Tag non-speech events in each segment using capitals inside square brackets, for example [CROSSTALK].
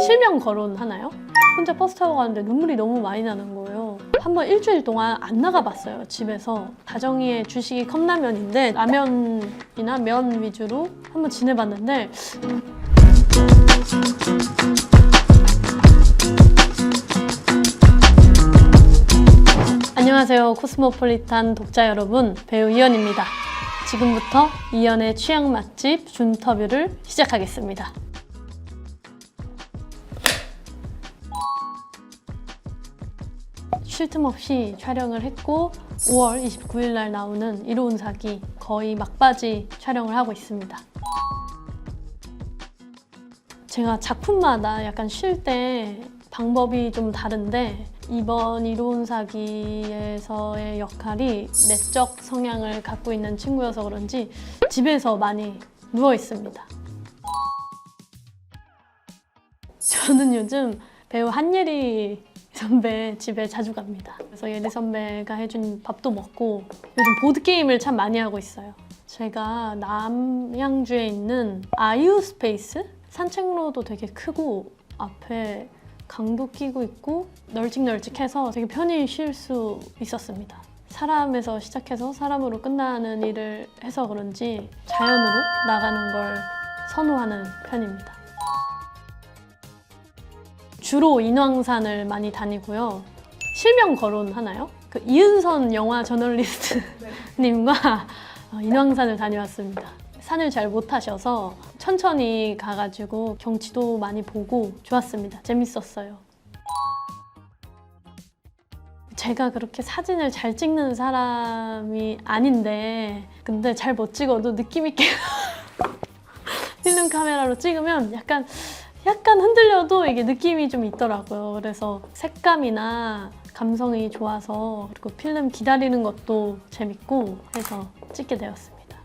실명 거론 하나요? 혼자 버스 타고 가는데 눈물이 너무 많이 나는 거예요. 한번 일주일 동안 안 나가봤어요, 집에서. 다정이의 주식이 컵라면인데, 라면이나 면 위주로 한번 지내봤는데, 안녕하세요. 코스모폴리탄 독자 여러분, 배우 이연입니다. 지금부터 이연의 취향 맛집 준터뷰를 시작하겠습니다. 쉴 틈 없이 촬영을 했고 5월 29일 날 나오는 이로운 사기 거의 막바지 촬영을 하고 있습니다. 제가 작품마다 약간 쉴 때 방법이 좀 다른데 이번 이로운 사기에서의 역할이 내적 성향을 갖고 있는 친구여서 그런지 집에서 많이 누워 있습니다. 저는 요즘 배우 한예리 선배 집에 자주 갑니다. 그래서 예리 선배가 해준 밥도 먹고 요즘 보드 게임을 참 많이 하고 있어요. 제가 남양주에 있는 아이유 스페이스 산책로도 되게 크고 앞에 강도 끼고 있고 널찍널찍해서 되게 편히 쉴 수 있었습니다. 사람에서 시작해서 사람으로 끝나는 일을 해서 그런지 자연으로 나가는 걸 선호하는 편입니다. 주로 인왕산을 많이 다니고요. 실명 거론 하나요? 그 이은선 영화 저널리스트님과 어, 인왕산을 다녀왔습니다. 산을 잘 못 타셔서 천천히 가가지고 경치도 많이 보고 좋았습니다. 재밌었어요. 제가 그렇게 사진을 잘 찍는 사람이 아닌데 근데 잘 못 찍어도 느낌 있게 [LAUGHS] 필름 카메라로 찍으면 약간 약간 흔들려도 이게 느낌이 좀 있더라고요. 그래서 색감이나 감성이 좋아서 그리고 필름 기다리는 것도 재밌고 해서 찍게 되었습니다.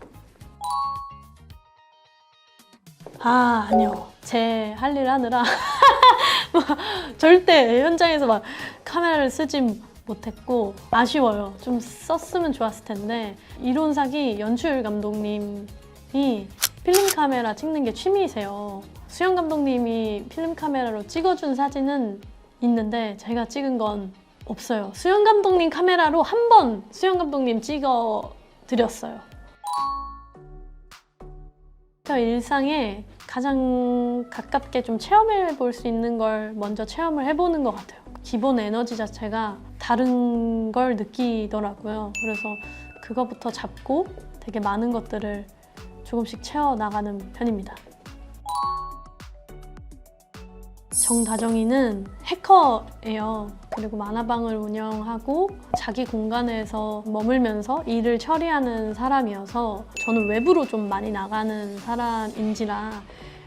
아, 아니요. 제 할 일 하느라 [LAUGHS] 뭐 절대 현장에서 막 카메라를 쓰진 못했고 아쉬워요. 좀 썼으면 좋았을 텐데 이론사기 연출 감독님이 필름 카메라 찍는 게 취미이세요. 수영 감독님이 필름 카메라로 찍어준 사진은 있는데 제가 찍은 건 없어요. 수영 감독님 카메라로 한 번 수영 감독님 찍어 드렸어요. 저 일상에 가장 가깝게 좀 체험해 볼 수 있는 걸 먼저 체험을 해보는 것 같아요. 기본 에너지 자체가 다른 걸 느끼더라고요. 그래서 그거부터 잡고 되게 많은 것들을 조금씩 채워 나가는 편입니다. 정다정이는 해커예요. 그리고 만화방을 운영하고 자기 공간에서 머물면서 일을 처리하는 사람이어서 저는 외부로 좀 많이 나가는 사람인지라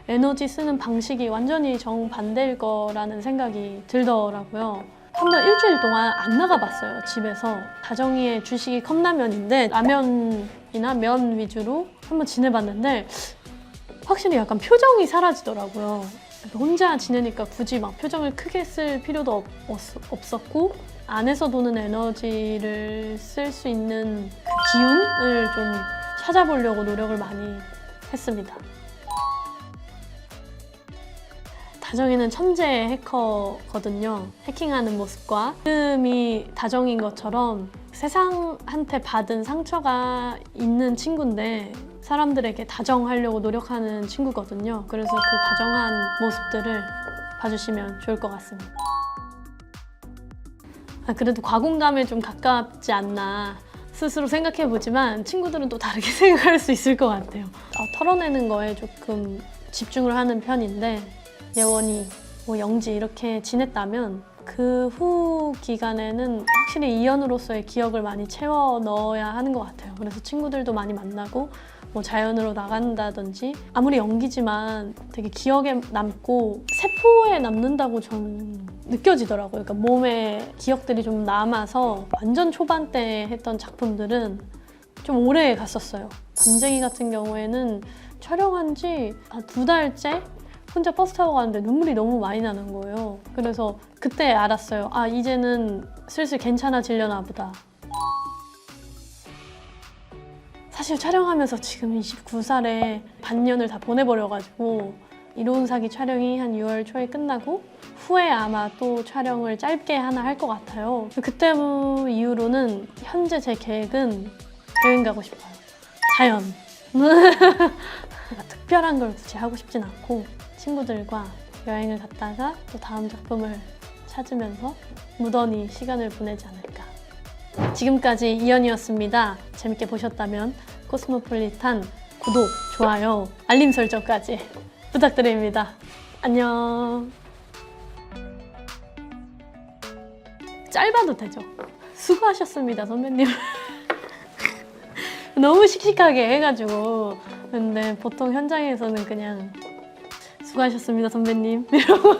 에너지 쓰는 방식이 완전히 정반대일 거라는 생각이 들더라고요. 한번 일주일 동안 안 나가봤어요, 집에서. 다정이의 주식이 컵라면인데 라면이나 면 위주로 한번 지내봤는데 확실히 약간 표정이 사라지더라고요. 혼자 지내니까 굳이 막 표정을 크게 쓸 필요도 없, 었고 안에서 도는 에너지를 쓸 수 있는 그 기운을 좀 찾아보려고 노력을 많이 했습니다. 다정이는 천재 해커거든요. 해킹하는 모습과 이름이 다정인 것처럼 세상한테 받은 상처가 있는 친구인데 사람들에게 다정하려고 노력하는 친구거든요. 그래서 그 다정한 모습들을 봐주시면 좋을 것 같습니다. 아, 그래도 과공감에 좀 가깝지 않나 스스로 생각해 보지만 친구들은 또 다르게 [LAUGHS] 생각할 수 있을 것 같아요. 어, 털어내는 거에 조금 집중을 하는 편인데 예원이, 뭐 영지 이렇게 지냈다면 그 후 기간에는 확실히 이연으로서의 기억을 많이 채워 넣어야 하는 것 같아요. 그래서 친구들도 많이 만나고 뭐 자연으로 나간다든지 아무리 연기지만 되게 기억에 남고 세포에 남는다고 저는 느껴지더라고요. 그러니까 몸에 기억들이 좀 남아서 완전 초반 때 했던 작품들은 좀 오래 갔었어요. 밤쟁이 같은 경우에는 촬영한 지 두 달째 혼자 버스 타고 가는데 눈물이 너무 많이 나는 거예요. 그래서 그때 알았어요. 아, 이제는 슬슬 괜찮아지려나 보다. 사실 촬영하면서 지금 29살에 반년을 다 보내버려가지고 이로운 사기 촬영이 한 6월 초에 끝나고 후에 아마 또 촬영을 짧게 하나 할 것 같아요. 그때 이후로는 현재 제 계획은 여행 가고 싶어요. 자연. [LAUGHS] 특별한 걸 굳이 하고 싶진 않고 친구들과 여행을 갔다가 또 다음 작품을 찾으면서 무던히 시간을 보내지 않을까. 지금까지 이연이었습니다. 재밌게 보셨다면 코스모폴리탄 구독, 좋아요, 알림 설정까지 [LAUGHS] 부탁드립니다. 안녕. 짧아도 되죠. 수고하셨습니다, 선배님. [LAUGHS] 너무 씩씩하게 해가지고. 근데 보통 현장에서는 그냥 수고하셨습니다, 선배님. [LAUGHS] 이러고